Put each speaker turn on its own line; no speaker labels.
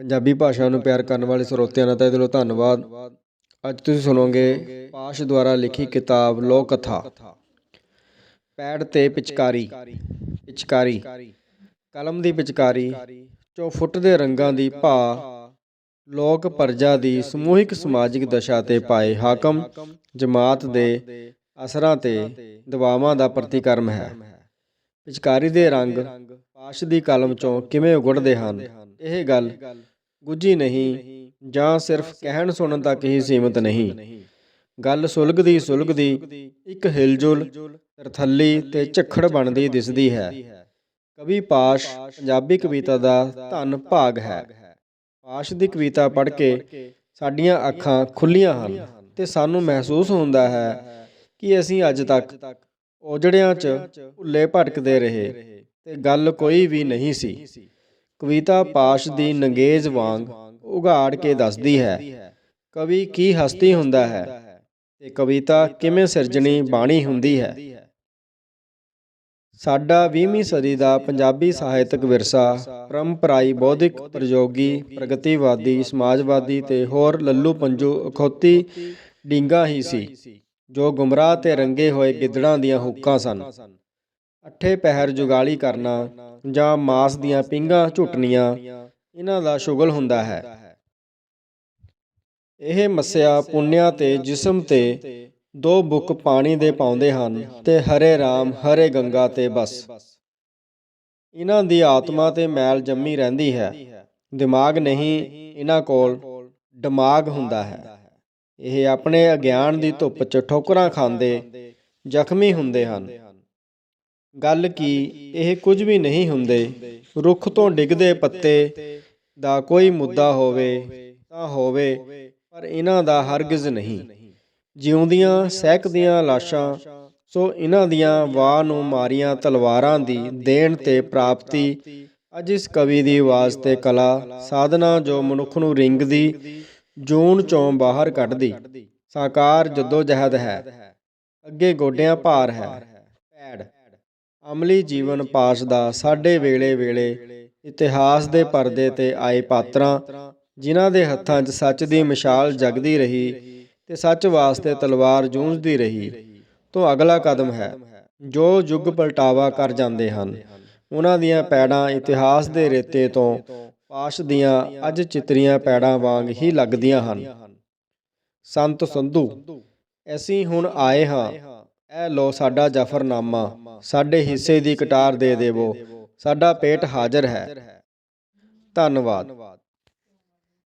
ਪੰਜਾਬੀ ਭਾਸ਼ਾ ਨੂੰ ਪਿਆਰ ਕਰਨ ਵਾਲੇ ਸਰੋਤਿਆਂ ਦਾ ਤਹਿ ਦਿਲੋਂ ਧੰਨਵਾਦ। ਅੱਜ ਤੁਸੀਂ ਸੁਣੋਗੇ ਪਾਸ਼ ਦੁਆਰਾ ਲਿਖੀ ਕਿਤਾਬ ਲੋਕ ਕਥਾ ਪੈੜ ਤੇ ਪਿਚਕਾਰੀ। ਪਿਚਕਾਰੀ। ਕਲਮ ਦੀ ਪਿਚਕਾਰੀ। ਚੋ ਫੁੱਟਦੇ ਰੰਗਾਂ ਦੀ ਭਾ। ਲੋਕ ਪਰਜਾ ਦੀ ਸਮੂਹਿਕ ਸਮਾਜਿਕ ਦਸ਼ਾ ਤੇ ਪਾਏ ਹਾਕਮ। ਜਮਾਤ ਦੇ ਅਸਰਾਂ ਤੇ ਦਬਾਵਾਂ ਦਾ ਪ੍ਰਤੀਕਰਮ ਹੈ। ਪਿਚਕਾਰੀ ਦੇ ਰੰਗ ਪਾਸ਼ ਦੀ ਕਲਮ ਚੋਂ ਕਿਵੇਂ ਉਗੜਦੇ ਹਨ? ਇਹ ਗੱਲ ਗੁੱਝੀ ਨਹੀਂ ਜਾਂ ਸਿਰਫ ਕਹਿਣ ਸੁਣਨ ਤੱਕ ਹੀ ਸੀਮਿਤ ਨਹੀਂ। ਗੱਲ ਸੁਲਗਦੀ ਸੁਲਗਦੀ ਇੱਕ ਹਿਲਜੁਲ ਤਰਥੱਲੀ ਤੇ ਝੱਖੜ ਬਣਦੀ ਦਿਸਦੀ ਹੈ। ਕਵੀ ਪਾਸ਼ ਪੰਜਾਬੀ ਕਵਿਤਾ ਦਾ ਧੰਨ ਭਾਗ ਹੈ। ਪਾਸ਼ ਦੀ ਕਵਿਤਾ ਪੜ੍ਹ ਕੇ ਸਾਡੀਆਂ ਅੱਖਾਂ ਖੁੱਲੀਆਂ ਹਨ ਤੇ ਸਾਨੂੰ ਮਹਿਸੂਸ ਹੁੰਦਾ ਹੈ ਕਿ ਅਸੀਂ ਅੱਜ ਤੱਕ ਉਜੜਿਆਂ 'ਚ ਭੁੱਲੇ ਭਟਕਦੇ ਰਹੇ ਤੇ ਗੱਲ ਕੋਈ ਵੀ ਨਹੀਂ ਸੀ। ਕਵਿਤਾ ਪਾਸ਼ ਦੀ ਨੰਗੇਜ਼ ਵਾਂਗ ਉਗਾੜ ਕੇ ਦੱਸਦੀ ਹੈ, ਕਵੀ ਕੀ ਹਸਤੀ ਹੁੰਦਾ ਹੈ ਤੇ ਕਵਿਤਾ ਕਿਵੇਂ ਸਿਰਜਣੀ ਬਾਣੀ ਹੁੰਦੀ ਹੈ? ਸਾਡਾ 20ਵੀਂ ਸਦੀ ਦਾ ਪੰਜਾਬੀ ਸਾਹਿਤਕ ਵਿਰਸਾ ਪਰੰਪਰਾਈ ਬੌਧਿਕ ਪ੍ਰਯੋਗੀ, ਪ੍ਰਗਤੀਵਾਦੀ, ਸਮਾਜਵਾਦੀ ਤੇ ਹੋਰ ਲੱਲੂ ਪੰਜੂ ਅਖੌਤੀ ਡਿੰਗਾ ਹੀ ਸੀ, ਜੋ ਗੁੰਮਰਾਹ ਤੇ ਰੰਗੇ ਹੋਏ ਗਿੱਦੜਾਂ ਦੀਆਂ ਹੁੱਕਾਂ ਸਨ। ਅੱਠੇ ਪਹਿਰ ਜੁਗਾਲੀ ਕਰਨਾ ਜਾਂ ਮਾਸ ਦੀਆਂ ਪਿੰਗਾਂ ਝੁੱਟਣੀਆਂ, ਇਹਨਾਂ ਦਾ ਸ਼ੁਗਲ ਹੁੰਦਾ ਹੈ। ਇਹ ਮੱਸਿਆ ਪੁੰਨਿਆ ਤੇ ਜਿਸਮ ਤੇ ਦੋ ਬੁੱਕ ਪਾਣੀ ਦੇ ਪਾਉਂਦੇ ਹਨ ਤੇ ਹਰੇ ਰਾਮ, ਹਰੇ ਗੰਗਾ ਤੇ ਬਸ। ਇਹਨਾਂ ਦੀ ਆਤਮਾ ਤੇ ਮੈਲ ਜੰਮੀ ਰਹਿੰਦੀ ਹੈ। ਦਿਮਾਗ ਨਹੀਂ, ਇਹਨਾਂ ਕੋਲ ਦਿਮਾਗ ਹੁੰਦਾ ਹੈ। ਇਹ ਆਪਣੇ ਅਗਿਆਨ ਦੀ ਧੁੱਪ 'ਚ ਠੋਕਰਾਂ ਖਾਂਦੇ, ਜ਼ਖਮੀ ਹੁੰਦੇ ਹਨ। ਗੱਲ ਕੀ, ਇਹ ਕੁਝ ਵੀ ਨਹੀਂ ਹੁੰਦੇ। ਰੁੱਖ ਤੋਂ ਡਿੱਗਦੇ ਪੱਤੇ ਦਾ ਕੋਈ ਮੁੱਦਾ ਹੋਵੇ ਤਾਂ ਹੋਵੇ, ਪਰ ਇਹਨਾਂ ਦਾ ਹਰਗਿਜ਼ ਨਹੀਂ। ਜਿਉਂਦੀਆਂ, ਸਹਿਕਦੀਆਂ ਲਾਸ਼ਾਂ, ਸੋ ਇਹਨਾਂ ਦੀਆਂ ਵਾਹ ਨੂੰ ਮਾਰੀਆਂ ਤਲਵਾਰਾਂ ਦੀ ਦੇਣ ਤੇ ਪ੍ਰਾਪਤੀ, ਅੱਜ ਇਸ ਕਵੀ ਦੀ ਆਵਾਜ਼ ਤੇ ਕਲਾ, ਸਾਧਨਾ ਜੋ ਮਨੁੱਖ ਨੂੰ ਰਿੰਗਦੀ, ਜੂਨ ਚੋਂ ਬਾਹਰ ਕੱਢਦੀ। ਸਾਕਾਰ ਜੱਦੋ ਜਹਿਦ ਹੈ, ਅੱਗੇ ਗੋਡਿਆਂ ਭਾਰ ਹੈ। ਅਮਲੀ ਜੀਵਨ ਪਾਸ ਦਾ ਸਾਡੇ ਵੇਲੇ ਵੇਲੇ ਇਤਿਹਾਸ ਦੇ ਪਰਦੇ ਤੇ ਆਏ ਪਾਤਰਾਂ, ਜਿਨ੍ਹਾਂ ਦੇ ਹੱਥਾਂ 'ਚ ਸੱਚ ਦੀ ਮਿਸਾਲ ਜਗਦੀ ਰਹੀ ਤੇ ਸੱਚ ਵਾਸਤੇ ਤਲਵਾਰ ਜੂਝਦੀ ਰਹੀ, ਤੋਂ ਅਗਲਾ ਕਦਮ ਹੈ, ਜੋ ਯੁੱਗ ਪਲਟਾਵਾ ਕਰ ਜਾਂਦੇ ਹਨ। ਉਹਨਾਂ ਦੀਆਂ ਪੈੜਾਂ ਇਤਿਹਾਸ ਦੇ ਰੇਤੇ ਤੋਂ ਪਾਸ਼ ਦੀਆਂ ਅੱਜ ਚਿਤਰੀਆਂ ਪੈੜਾਂ ਵਾਂਗ ਹੀ ਲੱਗਦੀਆਂ ਹਨ। ਸੰਤ ਸੰਧੂ, ਅਸੀਂ ਹੁਣ ਆਏ ਹਾਂ ਇਹ ਲੋ ਸਾਡਾ ਜਫਰਨਾਮਾ, ਸਾਡੇ ਹਿੱਸੇ ਦੀ ਕਟਾਰ ਦੇ ਦੇਵੋ, ਸਾਡਾ ਪੇਟ ਹਾਜ਼ਰ ਹੈ। ਧੰਨਵਾਦ।